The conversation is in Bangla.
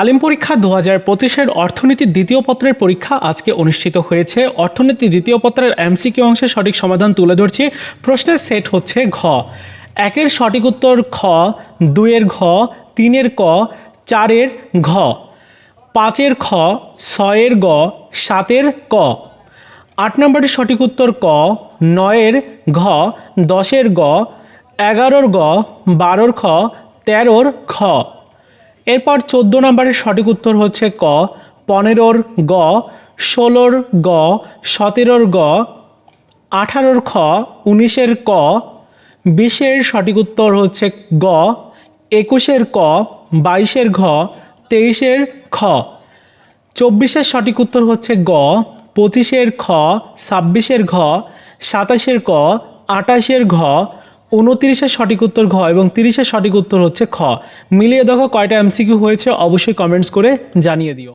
আলিম পরীক্ষা দু হাজার পঁচিশের অর্থনীতির দ্বিতীয় পত্রের পরীক্ষা আজকে অনুষ্ঠিত হয়েছে। অর্থনীতি দ্বিতীয় পত্রের এমসিকিউ অংশের সঠিক সমাধান তুলে ধরছি। প্রশ্নের সেট হচ্ছে ঘ। একের সঠিক উত্তর খ, দুইয়ের ঘ, তিনের ক, চারের ঘ, পাঁচের খ, ছয়ের গ, সাতের ক। আট নম্বরের সঠিক উত্তর ক, নয়ের ঘ, দশের গ, এগারোর গ, বারোর খ, তেরোর খ। এরপর চোদ্দ নম্বরের সঠিক উত্তর হচ্ছে ক, পনেরোর গ, ষোলোর গ, সতেরোর গ, আঠারোর খ, উনিশের ক, বিশের সঠিক উত্তর হচ্ছে গ, একুশের ক, বাইশের ঘ, তেইশের খ। চব্বিশের সঠিক উত্তর হচ্ছে গ, পঁচিশের খ, ছাব্বিশের ঘ, সাতাশের ক, আটাশের ঘ উনতিরিশের সঠিক উত্তর ঘ এবং তিরিশের সঠিক উত্তর হচ্ছে খ। মিলিয়ে দেখো কয়টা এমসিকিউ হয়েছে, অবশ্যই কমেন্টস করে জানিয়ে দিও।